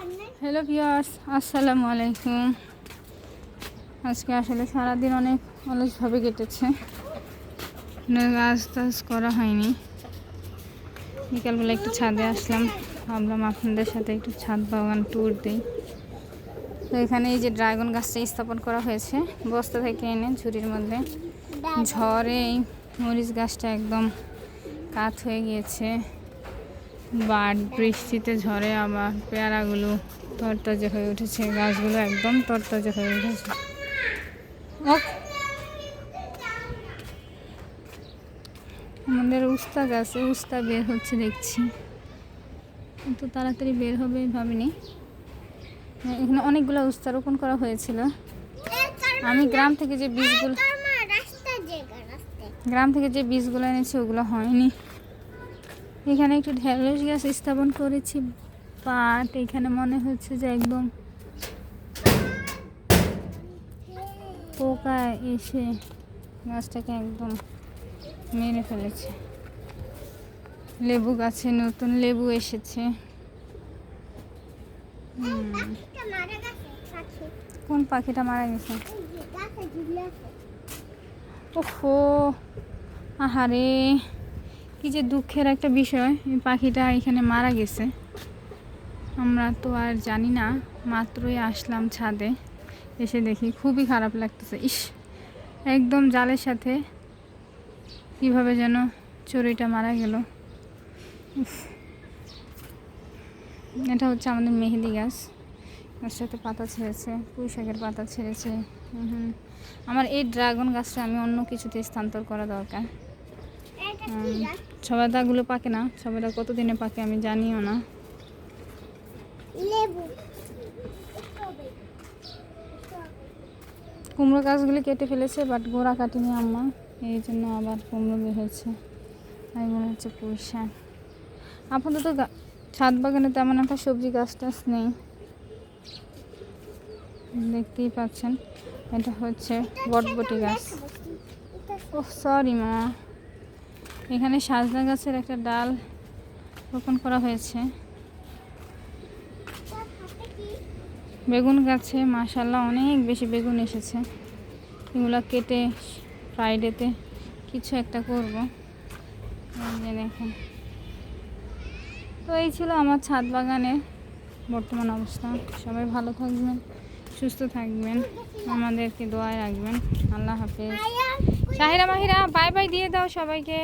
Hello viewers আসসালামু আলাইকুম। আজকে আসলে সারাদিন অনেক অলসভাবে কেটেছে। কাজ টাজ করা হয়নি। বিকালবেলা একটু ছাদে আসলাম। ভাবলাম আপনাদের সাথে একটু ছাদ বাগান ট্যুর দিই। তো এখানে এই যে ড্রাগন গাছটা স্থাপন করা হয়েছে, বস্তা থেকে এনে ঝুড়ির মধ্যে। ঝড়ে এই মরিচ গাছটা একদম কাত হয়ে গিয়েছে। বাট বৃষ্টিতে ঝড়ে আবার পেয়ারাগুলো তরতাজা হয়ে উঠেছে গাছগুলো একদম তরতাজা হয়ে উঠেছে। আমাদের উস্তা গাছে উস্তা বের হচ্ছে দেখছি। কিন্তু তাড়াতাড়ি বের হবে ভাবিনি। এখানে অনেকগুলো উস্তা রোপণ করা হয়েছিল। আমি গ্রাম থেকে যে বীজগুলো গ্রাম থেকে যে বীজগুলো এনেছি ওগুলো হয়নি। এখানে একটু ঢেঁড়স গাছ স্থাপন করেছি বাট এখানে মনে হচ্ছে যে একদম পোকা এসে গাছটাকে একদম মেরে ফেলেছে। লেবু গাছে নতুন লেবু এসেছে। কোন পাখিটা মারা গেছে? ওহো, আহারে। কি যে দুঃখের একটা বিষয়, এই পাখিটা এখানে মারা গেছে। আমরা তো আর জানি না, মাত্রই আসলাম ছাদে, এসে দেখি খুবই খারাপ লাগতেছে। ইস, একদম জালের সাথে কীভাবে যেন চড়ুইটা মারা গেল। এটা হচ্ছে আমাদের মেহেদি গাছ। গাছটাতে পাতা ছেড়েছে, পুঁই শাকের পাতা ছেড়েছে আমার এই ড্রাগন গাছটা আমি অন্য কিছুতে স্থানান্তর করা দরকার। সবেদাগুলো পাকে না? সবেদা কতদিনে পাকে আমি জানিও না। লেবু। কুমড়ো গাছগুলি কেটে ফেলেছে বাট গোড়া কাটেনি আম্মা। এই জন্য আবার কুমড়ো বের হয়েছে। তাই মনে হচ্ছে পুঁই শাক। আপাতত ছাদ বাগানে তেমন একটা সবজি গাছ টাছ নেই। দেখতেই পাচ্ছেন এটা হচ্ছে বটবটি গাছ। ও সরি মা। এখানে সাজনা গাছের একটা ডাল রোপণ করা হয়েছে। বেগুন গাছে মাশাল্লাহ অনেক বেশি বেগুন এসেছে। এগুলো কেটে ফ্রাইডেতে কিছু একটা করব। দেখেন। তো এই ছিল আমার ছাদ বাগানের বর্তমান অবস্থা। সবাই ভালো থাকবেন। সুস্থ থাকবেন আমাদেরকে দোয়ায় রাখবেন। আল্লাহ হাফেজ। সাহিরা মাহিরা বাই বাই দিয়ে দাও সবাইকে।